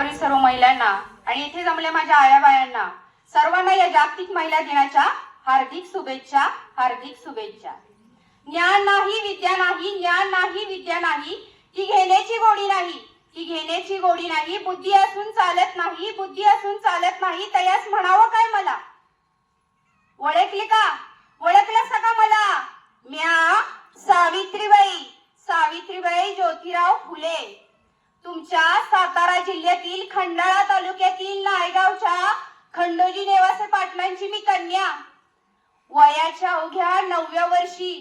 माझ्यावरील सर्व महिलांना आणि इथे जमल्या माझ्या आयाबायांना सर्वांना या जागतिक महिला दिनाच्या हार्दिक शुभेच्छा हार्दिक शुभेच्छा. ज्ञान नाही विद्या नाही ज्ञान नाही विद्या नाही ती घेण्याची गोडी नाही ती घेण्याची गोडी नाही बुद्धी असून चालत नाही बुद्धी असून चालत नाही तयास म्हणावं काय मला? ओळखले का? ओळखलंस का मला? म्या सावित्रीबाई सावित्रीबाई ज्योतिराव फुले. तुमच्या सातारा जिल्ह्यातील खंडाळा तालुक्यातील नायगावच्या खंडोजी नेवासे पाटलांची मी कन्या. वयाच्या अवघ्या नवव्या वर्षी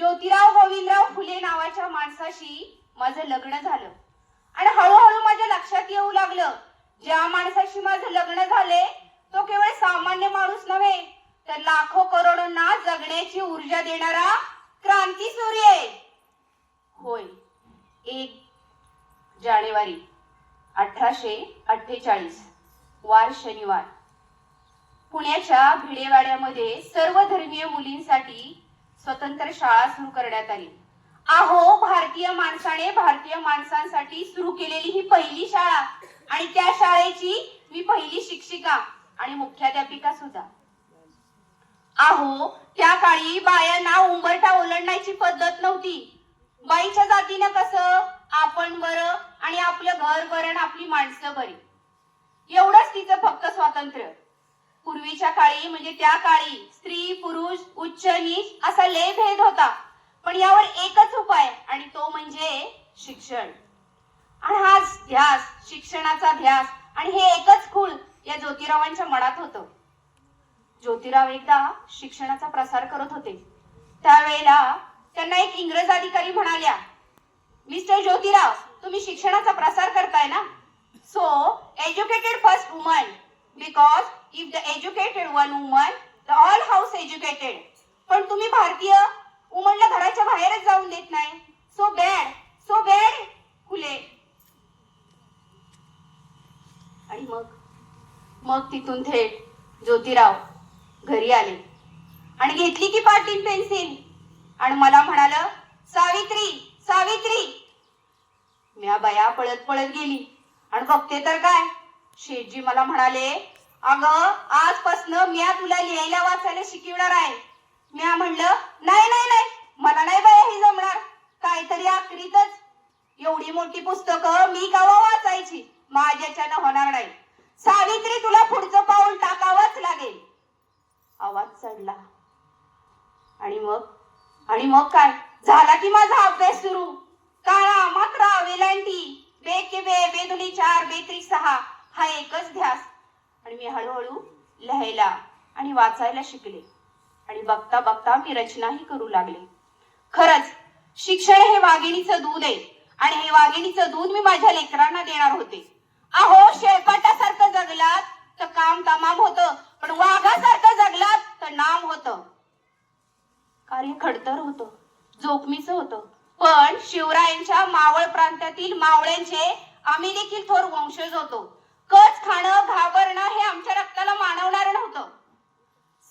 ज्योतिराव गोविंदराव फुले नावाच्या माणसाशी माझं लग्न झालं. आणि हळूहळू माझ्या लक्षात येऊ लागलं ज्या माणसाशी माझं लग्न झाले तो केवळ सामान्य माणूस नव्हे तर लाखो करोडोंना जगण्याची ऊर्जा देणारा क्रांती सूर्य आहे. होय एक जानेवारी अठराशे अठ्ठेचाळीस वार शनिवार. पुण्याच्या भिडेवाड्यामध्ये सर्व धर्मीय मुलींसाठी स्वतंत्र शाळा सुरू करण्यात आली. आहो भारतीय माणसाने भारतीय माणसांसाठी सुरू केलेली ही पहिली शाळा आणि त्या शाळेची मी पहिली शिक्षिका आणि मुख्याध्यापिका सुद्धा. आहो त्या काळी बायांना उंबरठा ओलांडण्याची पद्धत नव्हती. बाईच्या जातीनं कसं आपण बरं आणि आपलं घर बरं आणि आपली माणसं बरी. एवढंच तिचं फक्त स्वातंत्र्य. पूर्वीच्या काळी म्हणजे त्या काळी स्त्री पुरुष उच्च नीच असा लय भेद होता. पण यावर एकच उपाय आणि तो म्हणजे शिक्षण. आणि हाच ध्यास शिक्षणाचा ध्यास आणि हे एकच खूळ या ज्योतिरावांच्या मनात होतं. ज्योतिराव एकदा शिक्षणाचा प्रसार करत होते. त्यावेळेला त्यांना एक इंग्रज अधिकारी म्हणाल्या मिस्टर ज्योतिराव तुम्ही शिक्षणाचा प्रसार करताय ना? So educated first woman because if the educated one woman the all house educated पण तुम्ही भारतीय वुमनला घराच्या बाहेरच जाऊन देत नाही. So bad so bad Phule आणि मग मग तिथून थेट ज्योतिराव घरी आले. आणि घेतली की पाटील पेन्सिल. आणि मला म्हणाल सावित्री सावित्री. म्या बया पळत पळत गेली. आणि बघते तर काय? शेठजी मला म्हणाले अगं आजपासनं म्या तुला लिहायला वाचायला शिकवणार आहे. म्या म्हणलं नाही नाही नाही मला नाही बाया ही जमणार काहीतरी आखरीतच एवढी मोठी पुस्तकं मी कवा वाचायची माझ्याच्यानं होणार नाही सावित्री तुला पुढचं पाऊल टाकावंच लागेल आवाज चढला आणि मग आणि मग काय झाला की माझा अभ्यास सुरू काळा मात्रा वेलांटी बे के बे बेदुली चार बेत्री सहा हा एकच ध्यास आणि मी हळूहळू लिहायला आणि वाचायला शिकले आणि बघता बघता मी रचनाही करू लागले. खरंच शिक्षण हे वाघिणीचं दूध आहे आणि हे वाघिणीचं दूध मी माझ्या लेकरांना देणार होते. अहो शेळपाटासारखं जगलात तर काम तमाम होत पण वाघासारखं जगलात तर नाम होतं. कार्य खडतर होतं जोखमीचं होतं. पण शिवरायांच्या मावळ प्रांतातील मावळ्यांचे आम्ही देखील थोर वंशज होतो. कच खाणं घाबरणं हे आमच्या रक्ताला मानवणार नव्हतं.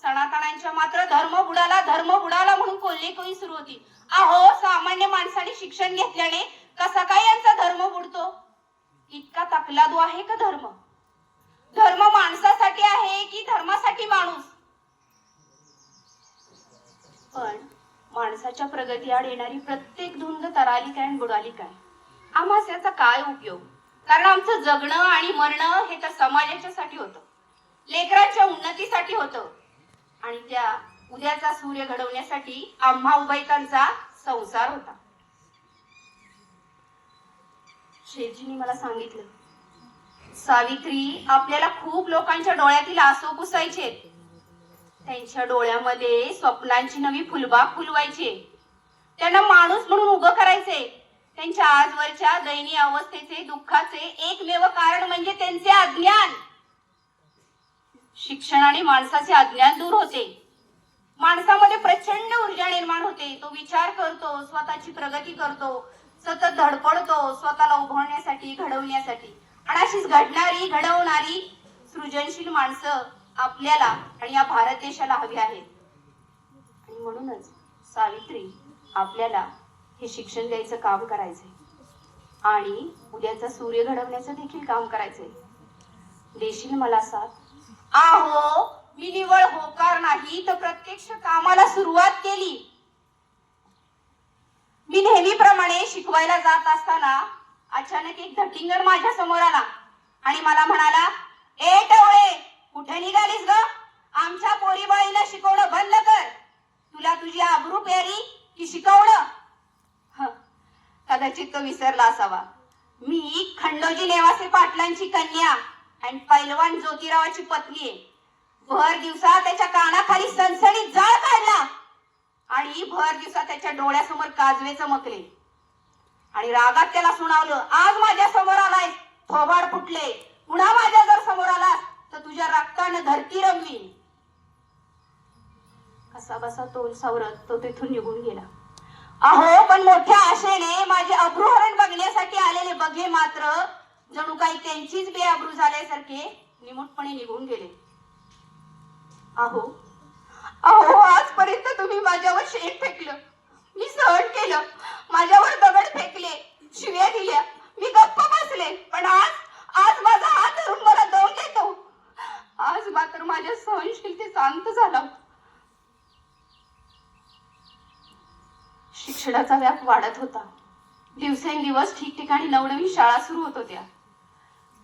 सनातनांच्या मात्र धर्म बुडाला धर्म बुडाला म्हणून कोल्हेकोई सुरू होती. अहो सामान्य माणसाने शिक्षण घेतल्याने कसा काय यांचा धर्म बुडतो? इतका तकलादू आहे का धर्म? धर्म माणसासाठी आहे की धर्मासाठी माणूस? पण माणसाच्या प्रगतीआड येणारी प्रत्येक धुंद तराली काय आणि बुडाली काय? आम्हास याचा काय उपयोग? कारण आमचं जगणं आणि मरणं हे तर समाजाच्यासाठी होतं. लेकरांच्या उन्नतीसाठी होतं. आणि त्या उद्याचा सूर्य घडवण्यासाठी आम्हा उभयतांचा संसार होता. शेठजींनी मला सांगितलं सावित्री आपल्याला खूप लोकांच्या डोळ्यातील आसू पुसायचे. त्यांच्या डोळ्यामध्ये स्वप्नांची नवी फुलबाग फुलवायचे. त्यांना माणूस म्हणून उभं करायचे. त्यांच्या आजवरच्या दयनीय अवस्थेचे दुःखाचे एकमेव कारण म्हणजे त्यांचे अज्ञान. शिक्षणाने माणसाचे अज्ञान दूर होते. माणसामध्ये प्रचंड ऊर्जा निर्माण होते. तो विचार करतो स्वतःची प्रगती करतो सतत धडपडतो स्वतःला उभारण्यासाठी घडवण्यासाठी. आणि अशीच घडणारी घडवणारी सृजनशील माणसं आपल्याला आणि या भारत देशाला हवी आहेत. आणि म्हणूनच सावित्री आपल्याला हे शिक्षण द्यायचं काम करायचंय. आणि उद्याचा सूर्य घडवण्याचं देखील काम करायचंय. देशील मला साथ. आहो मी निवळ होकार नाही तर प्रत्यक्ष कामाला सुरुवात केली. मी नेहमीप्रमाणे शिकवायला जात असताना अचानक एक धटिंगण माझ्यासमोर आला आणि मला म्हणाला ए टवळे कुठे निघालीस ग? आमच्या पोरीबाईला शिकवणं बंद कर. तुला तुझी आबरू प्यारी की शिकवणं? कदाचित तो विसरला असावा. मी खंडोजी नेवासे पाटलांची कन्या. आणि पैलवान ज्योतिरावाची पत्नी आहे. भर दिवसा त्याच्या कानाखाली सणसणीत जाळ काढला. आणि भर दिवसा त्याच्या डोळ्यासमोर काजवे चमकले आणि रागात त्याला सुनावलं आज माझ्यासमोर आलाय थोबाड फुटले. पुन्हा माझ्या जर समोर आलास तर तुझ्या रक्तानं धरती रमवी कसा बसा तोल सावरत तो तिथून निघून गेला. अहो पण मोठ्या आशेने माझे अब्रुहरण बघण्यासाठी आलेले बघे मात्र जणू काही त्यांचीच बेअब्रू झाल्यासारखे निमुटपणे निघून गेले. अहो अहो आजपर्यंत तुम्ही माझ्यावर शेण फेकलं. मी सहन केलं. माझ्यावर दगड फेकले शिव्या दिल्या. मी गप्प बसले. पण आज आज माझा हात धरून मला दम देतो. आज मात्र माझ्या सहनशीलतेचा अंत झाला. शिक्षणाचा व्याप वाढत होता. दिवसेंदिवस ठिकठिकाणी नवनवीन शाळा सुरू होत होत्या.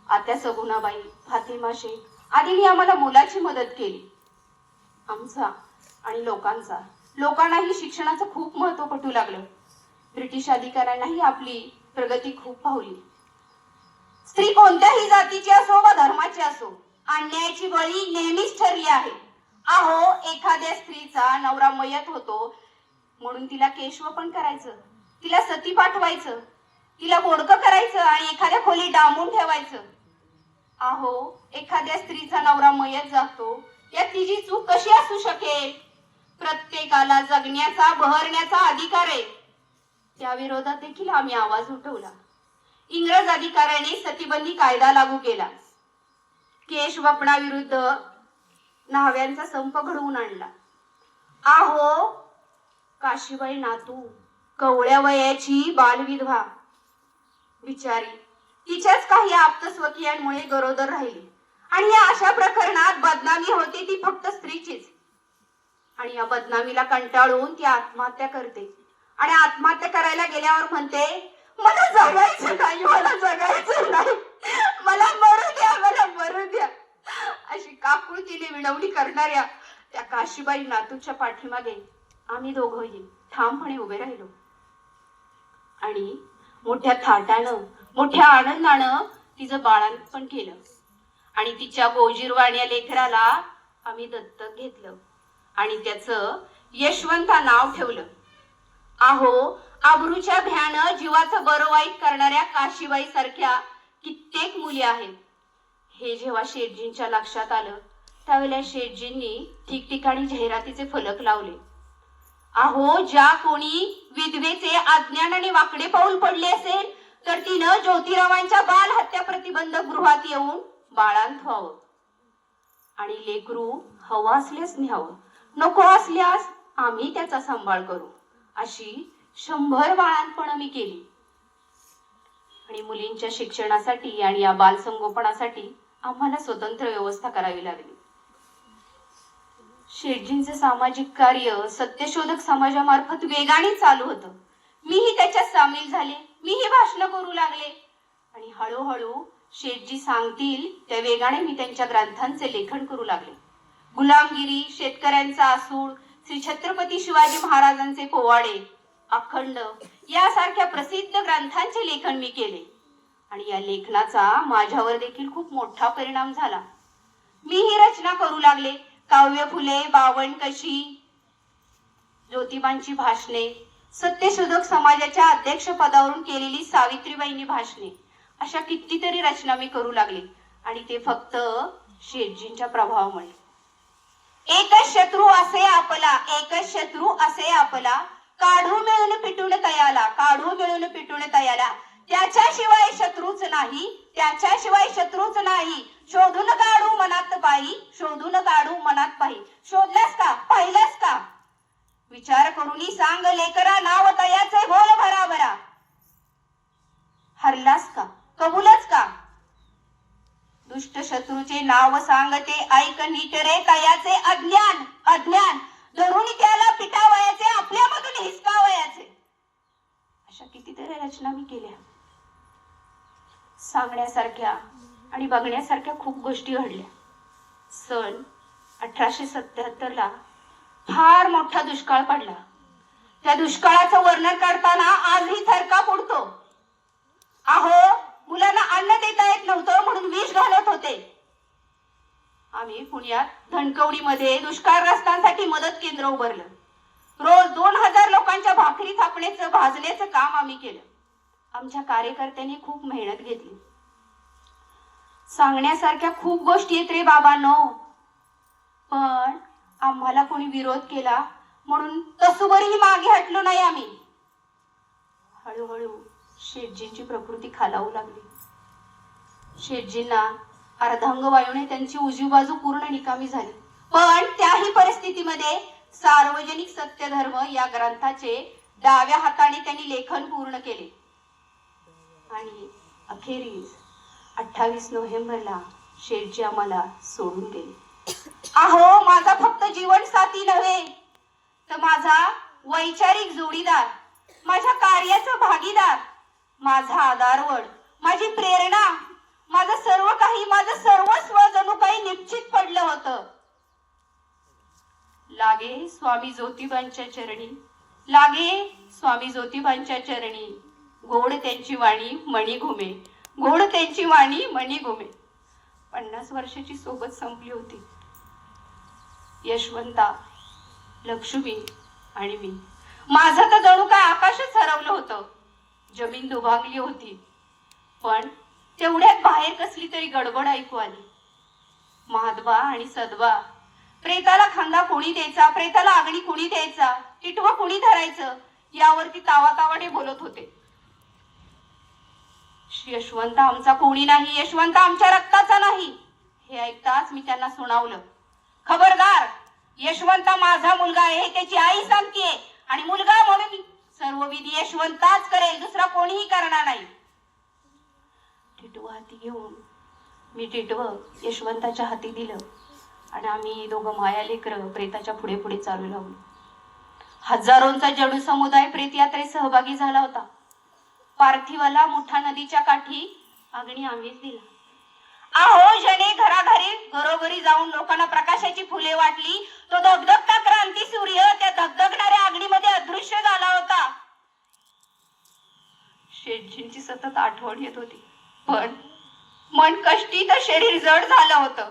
आत्या सगुणाबाई फातिमा शेख आदींनी आम्हाला मुलाची मदत केली. आमचा आणि लोकांचा. लोकांनाही शिक्षणाचं खूप महत्त्व पटू लागलं. ब्रिटिश अधिकाऱ्यांनाही आपली प्रगती खूप पावली स्त्री कोणत्याही जातीची असो व धर्माची असो अन्यायाची बळी नेहमीच ठरली आहे. अहो एखाद्या स्त्रीचा नवरा मयत होतो म्हणून तिला केशव पण करायचं तिला सती पाठवायचं तिला बोडकं करायचं आणि एखाद्या खोली डांबून ठेवायचं. अहो एखाद्या स्त्रीचा नवरा मयत जातो या तिची चूक कशी असू शकेल? प्रत्येकाला जगण्याचा बहरण्याचा अधिकार आहे. त्या विरोधात देखील आम्ही आवाज उठवला. इंग्रज अधिकाऱ्याने सतीबंदी कायदा लागू केला. केश वपणाविरुद्ध न्हाव्यांचा संप घडवून आणला. आहो काशीबाई नातू कवळ्या वयाची बालविधवा बिचारी. तिच्याच काही आप्तस्वकीयांमुळे गरोदर राहिली. आणि या अशा प्रकरणात बदनामी होते ती फक्त स्त्रीचीच. आणि या बदनामीला कंटाळून ती आत्महत्या करते. आणि आत्महत्या करायला गेल्यावर म्हणते मला जगायचं नाही मला जगायचं नाही. मला मरू द्या मला मरू द्या. अशी काकुळतीने विनवणी करणाऱ्या त्या काशीबाई नातूच्या पाठीमागे आम्ही दोघंही ठामपणे उभे राहिलो. आणि मोठ्या थाटानं मोठ्या आनंदानं तिचं बाळांपण केलं. आणि तिच्या गोजीरवाण्या लेकराला आम्ही दत्तक घेतलं. आणि त्याचं यशवंता नाव ठेवलं. आहो आबरूच्या भ्यानं जीवाचं बरं वाईट करणाऱ्या काशीबाई सारख्या कित्येक मुली आहेत. हे जेव्हा शेठजींच्या लक्षात आलं त्यावेळेला शेठजींनी ठिकठिकाणी जाहिरातीचे फलक लावले. अहो ज्या कोणी विधवेचे अज्ञान आणि वाकडे पाऊल पडले असेल तर तिनं ज्योतिरावांच्या बाल हत्या प्रतिबंधक गृहात येऊन बाळांत व्हावं. आणि लेकरू हवं असल्यास न्यावं नको असल्यास आम्ही त्याचा सांभाळ करू. अशी शंभर बाळांपण मी केली. आणि मुलींच्या शिक्षणासाठी आणि या बालसंगोपनासाठी आम्हाला स्वतंत्र व्यवस्था करावी लागली. शेटजींचे सामाजिक कार्य सत्यशोधक समाजामार्फत वेगाने चालू होतं. मीही त्याच्यात सामील झाले. मीही भाषण करू लागले. आणि हळूहळू शेठजी सांगतील त्या वेगाने मी त्यांच्या ग्रंथांचे लेखन करू लागले. गुलामगिरी शेतकऱ्यांचा आसूड श्री छत्रपती शिवाजी महाराजांचे पोवाडे अखंड यासारख्या प्रसिद्ध ग्रंथांचे लेखन मी केले. आणि या लेखनाचा माझ्यावर देखील खूप मोठा परिणाम झाला. मी ही रचना करू लागले. काव्य फुले बावन कशी? ज्योतिबांची भाषणे. सत्यशोधक समाजाच्या अध्यक्ष पदावरून केलेली सावित्रीबाईंनी भाषणे. अशा कितीतरी रचना मी करू लागले. आणि ते फक्त शेठजींच्या प्रभावामुळे. एकच शत्रू असे आपला एकच शत्रू असे आपला. काढू मिळून पिटून तयाला काढू मिळून पिटून तयाला. त्याच्याशिवाय शत्रूच नाही त्याच्याशिवाय शत्रूच नाही. शोधून काढू मनात पाही शोधून काढू मनात पाही शोधलास का? पाहिलास का? विचार करून सांग लेकरा नाव तयाचे बोल भराभरा. हरलास का? कबूलच का? दुष्ट शत्रूचे नाव सांगते ऐक नीट रे तयाचे अज्ञान अज्ञान. धरून त्याला पिटावयाचे आपल्यामधून हिसकावयाचे. अशा कितीतरी रचना मी केल्या. सांगण्यासारख्या आणि बघण्यासारख्या खूप गोष्टी घडल्या. सन अठराशे सत्याहत्तरला फार मोठा दुष्काळ पडला. त्या दुष्काळाचं वर्णन करताना आजही थरका उडतो. आहो मुलांना अन्न देता येत नव्हतं म्हणून विष घालत होते. आम्ही पुण्यात धनकवडीमध्ये दुष्काळग्रस्तांसाठी मदत केंद्र उभारलं. रोज दोन हजार लोकांच्या भाकरी थापण्याचं भाजण्याचं काम आम्ही केलं. आमच्या कार्यकर्त्यांनी खूप मेहनत घेतली. सांगण्यासारख्या खूप गोष्टी आहेत रे बाबांनो. पण आम्हाला कोणी विरोध केला म्हणून तसुबरीही मागे हटलो नाही आम्ही. हळूहळू शेटजींची प्रकृती खालावू लागली. शेटजींना अर्धांग वायूने त्यांची उजवी बाजू पूर्ण निकामी झाली. पण त्याही परिस्थितीमध्ये सार्वजनिक सत्यधर्म या ग्रंथाचे डाव्या हाताने त्यांनी लेखन पूर्ण केले. आणि अखेरीस अठ्ठावीस नोव्हेंबरला शेठजी आम्हाला सोडून गेले. अहो माझा फक्त जीवन साथी नव्हे तर माझा वैचारिक जोडीदार माझ्या कार्याचा भागीदार माझा आधारवड माझी प्रेरणा माझं सर्व काही माझं सर्वस्व जणू काही निश्चित पडलं होतं. लागे स्वामी ज्योतिबांच्या चरणी लागे स्वामी ज्योतिबांच्या चरणी. गोड त्यांची वाणी मणी घुमे. गोड त्यांची वाणी मणी घुमे. पन्नास वर्षाची सोबत संपली होती. यशवंता लक्ष्मी आणि मी. माझं तर जणू काय आकाशच हरवलं होतं. जमीन दुभागली होती. पण तेवढ्यात बाहेर कसली तरी गडबड ऐकू आली. महादबा आणि सदवा. प्रेताला खांदा कोणी द्यायचा? प्रेताला आगणी कोणी द्यायचा? किटवा कोणी धरायचं? यावरती तावातावाने बोलत होते. यशवंत आमचा कोणी नाही यशवंत आमच्या रक्ताचा नाही. हे ऐकताच मी त्यांना सुनावलं. खबरदार यशवंत माझा मुलगा आहे हे त्याची आई सांगते आणि मुलगा म्हणून सर्व विधी यशवंताच करेल दुसरा कोणीही करणार नाही. टिटवं हाती घेऊन मी टिटव यशवंताच्या हाती दिलं. आणि आम्ही दोघं माया लेकर प्रेताच्या पुढे पुढे चालू लावलो. हजारोंचा जडू समुदाय प्रेत यात्रेत सहभागी झाला होता. पार्थिवाला मोठा नदीच्या काठी अग्नी आम्हीच दिला. आहो जने घराघरी घरोघरी जाऊन लोकांना प्रकाशाची फुले वाटली. तो धगधगता क्रांती सूर्य त्या धगधगणाऱ्या अग्नीमध्ये अदृश्य झाला होता. शेठजींची सतत आठवण येत होती. पण मन कष्टी तर शरीर जड झालं होतं.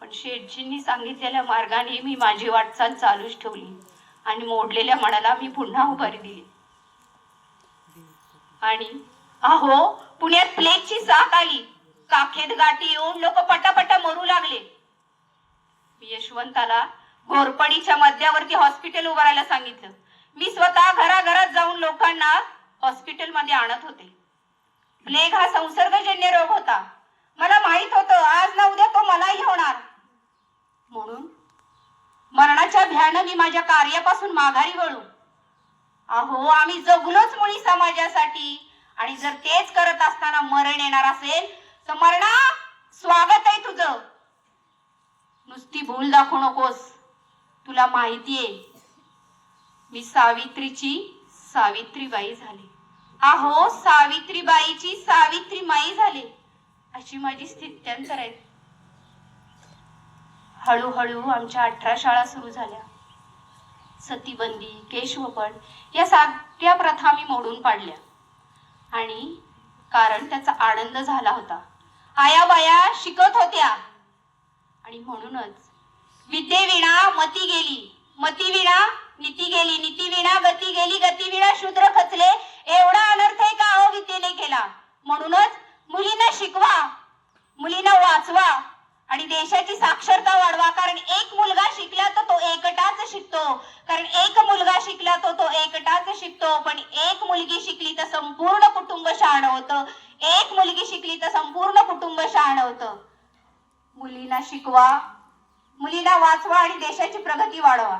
पण शेठजींनी सांगितलेल्या मार्गाने मी माझी वाटचाल चालूच ठेवली आणि मोडलेल्या मनाला मी पुन्हा उभारी दिली. आणि अहो पुण्यात प्लेगची साथ आली. काखेत गाठी येऊन लोक पटापटा मरू लागले. मी यशवंताला घोरपडीच्या मध्यावरती हॉस्पिटल उभारायला सांगितलं. मी स्वतः घराघरात जाऊन लोकांना हॉस्पिटलमध्ये आणत होते. प्लेग हा संसर्गजन्य रोग होता. मला माहीत होतं आज ना उद्या तो मलाही होणार. म्हणून मरणाच्या भ्यानं मी माझ्या कार्यापासून माघारी वळू. अहो आम्ही जगलोच मुळी समाजासाठी. आणि जर तेच करत असताना मरण येणार असेल तर मरणा स्वागत आहे तुझं. नुसती भूल दाखवू नकोस. तुला माहितीये मी सावित्रीची सावित्रीबाई झाली. अहो सावित्रीबाईची सावित्री माई झाली. अशी माझी स्थित्यंतर आहे हळूहळू आमच्या अठरा शाळा सुरू झाल्या. सतीबंदी केशवपण या सगळ्या प्रथा मी मोडून पाडल्या. आणि कारण त्याचा आनंद झाला होता. आया बाया शिकत होत्या. आणि म्हणूनच विद्येविणा मती गेली. मती विणा नीती गेली. नीती विणा गती गेली. गती विणा शूद्र खचले. एवढा अनर्थ आहे का अहो विद्येने केला? म्हणूनच मुलींना शिकवा. मुलींना वाचवा. आणि देशाची साक्षरता वाढवा. कारण एक मुलगा शिकला तर तो एकटाच शिकतो. कारण एक मुलगा शिकला तर तो एकटाच शिकतो. पण एक मुलगी शिकली तर संपूर्ण कुटुंब शहाण होतं. एक मुलगी शिकली तर संपूर्ण कुटुंब शहाण होतं. मुलींना शिकवा. मुलींना वाचवा आणि देशाची प्रगती वाढवा.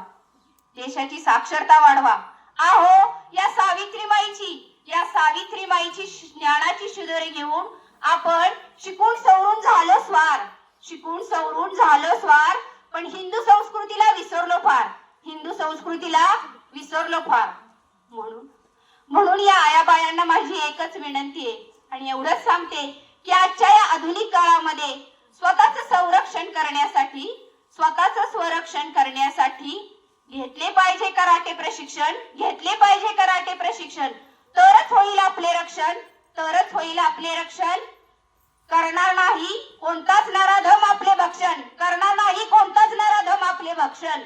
देशाची साक्षरता वाढवा. आहो या सावित्रीबाईची या सावित्रीबाईची ज्ञानाची शिदोरी घेऊन आपण शिकून सवरून झालो स्वार. शिकून सवरून झालो स्वार पण हिंदू संस्कृतीला विसरलो फार. हिंदू संस्कृतीला विसरलो फार. म्हणून म्हणून या आयाबायांना माझी एकच विनंती आहे आणि एवढंच सांगते की आजच्या या आधुनिक काळामध्ये स्वतःच संरक्षण करण्यासाठी स्वतःच स्वरक्षण करण्यासाठी घेतले पाहिजे कराटे प्रशिक्षण घेतले पाहिजे कराटे प्रशिक्षण. तरच होईल आपले रक्षण तरच होईल आपले रक्षण. करणार नाही कोणताच नराधम आपले भक्षण. करणार नाही कोणताच नराधम आपले भक्षण.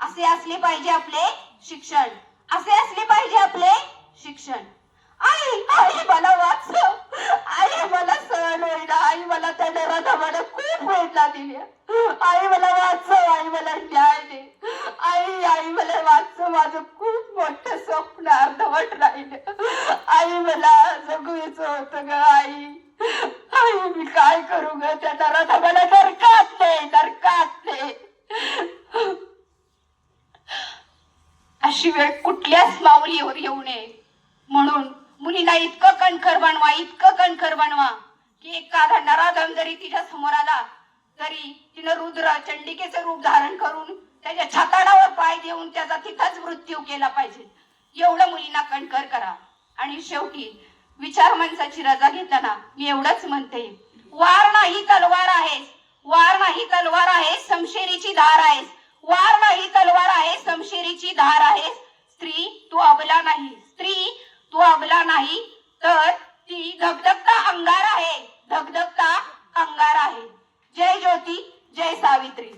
असे असले पाहिजे आपले शिक्षण. असे असले पाहिजे आपले शिक्षण. आई आई मला वाचव. आई मला सहन होईना. आई मला त्या नराधमानं खूप वेदना दिल्या आई मला वाचव. आई मला न्याय दे. आई आई मला वाचव. माझं खूप मोठं स्वप्न अर्धवट राहिलं. आई मला जगूच होतं ग आई. आई मी काय करू ग? त्या नराधमाला नरकात दे नरकात अशी वेळ कुठल्याच माऊलीवर येऊ नये. म्हणून मुलीला इतकं कणखर बनवा इतकं कणखर बनवा की एखादा नराधम जरी तिच्या समोर आला तरी तिनं रुद्र चंडिकेचं रूप धारण करून त्याच्या छाताडावर पाय देऊन त्याचा तिथंच मृत्यू केला पाहिजे. एवढं मुलींना कणखर करा. आणि शेवटी विचार मनसाची रजा घेताना मी एवढंच म्हणते. वार नाही तलवार आहेस वार नाही तलवार आहे समशेरीची धार आहेस वार नाही तलवार आहे समशेरीची धार आहेस स्त्री तू अबला नाही. स्त्री तू अबला नाही. तर ती धगधगता अंगार आहे. धगधगता अंगार आहे. जय ज्योती जय सावित्री.